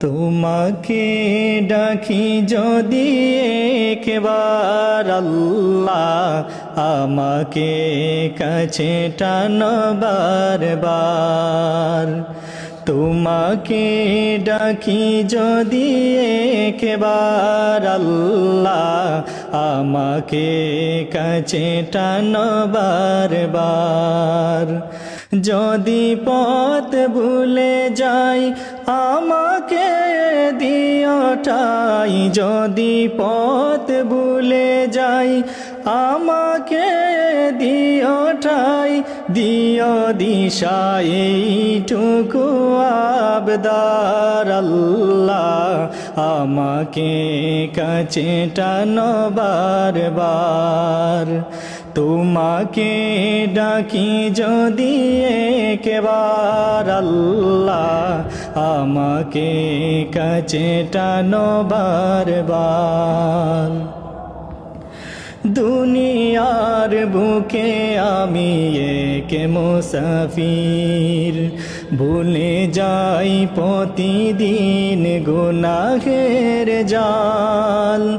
তোমাকে ডাকি যদি একবার আল্লাহ আমাকে কাছে টানো বারবার তোমাকে ডাকি যদি একবার আল্লাহ আমাকে কাছে টানো বারবার যদি পথ ভুলে যাই আমাকে দিওটাই যদি পথ ভুলে যাই, আমাকে দিওটাই দিয় দিশা এইটুকু আবদার আল্লাহ। আমাকে কাছে টানো বারবার। তোমাকে ডাকি যদি একবার আল্লাহ আমাকে কাছে টানো বারবার। দুনিয়ার বুকে আমি এক মুসাফির, ভুলে যাই প্রতিদিন গুনাহের জাল।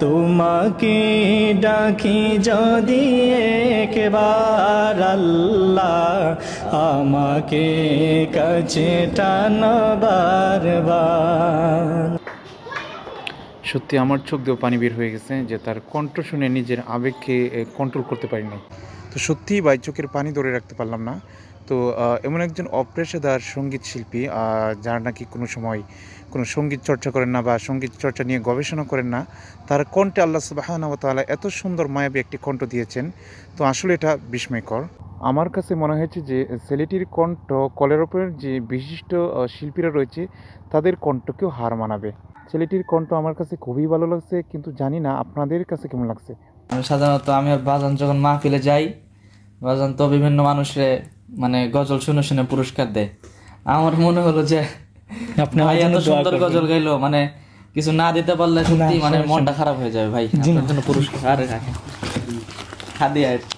তোমাকে ডাকি যদি একবার আল্লাহ আমাকে কাছে টানো বারবার সত্যি আমার চোখ দিয়েও পানি বের হয়ে গেছে যে তার কণ্ঠ শুনে নিজের আবেগকে কন্ট্রোল করতে পারিনি। তো সত্যিই ভাই চোখের পানি ধরে রাখতে পারলাম না। তো এমন একজন অপেশাদার সংগীত শিল্পী যার নাকি কোনো সময় কোনো সংগীত চর্চা করেন না বা সংগীত চর্চা নিয়ে গবেষণা করেন না, তার কণ্ঠে আল্লাহ সুবাহানতালা এত সুন্দর, মায়াবী একটি কণ্ঠ দিয়েছেন। তো আসলে এটা বিস্ময়কর। আমার কাছে মনে হয়েছে যে, ছেলেটির কণ্ঠ কলের ওপরের যে বিশিষ্ট শিল্পীরা রয়েছে, তাদের কণ্ঠকেও হার মানাবে। ছেলেটির কণ্ঠ আমার কাছে খুবই ভালো লাগছে, কিন্তু জানি না আপনাদের কাছে কেমন লাগছে। সাধারণত আমি আর বাজান যখন মাহফিলে যাই, বাজান তো বিভিন্ন মানুষে মানে গজল শুনে শুনে পুরস্কার দেয়। আমার মনে হলো যে আপনি ভাই এত সুন্দর গজল গাইলো মানে কিছু না দিতে পারলে সত্যি মানে মনটা খারাপ হয়ে যাবে ভাই। জন্য পুরস্কার। আরে হাদিয়া এটা।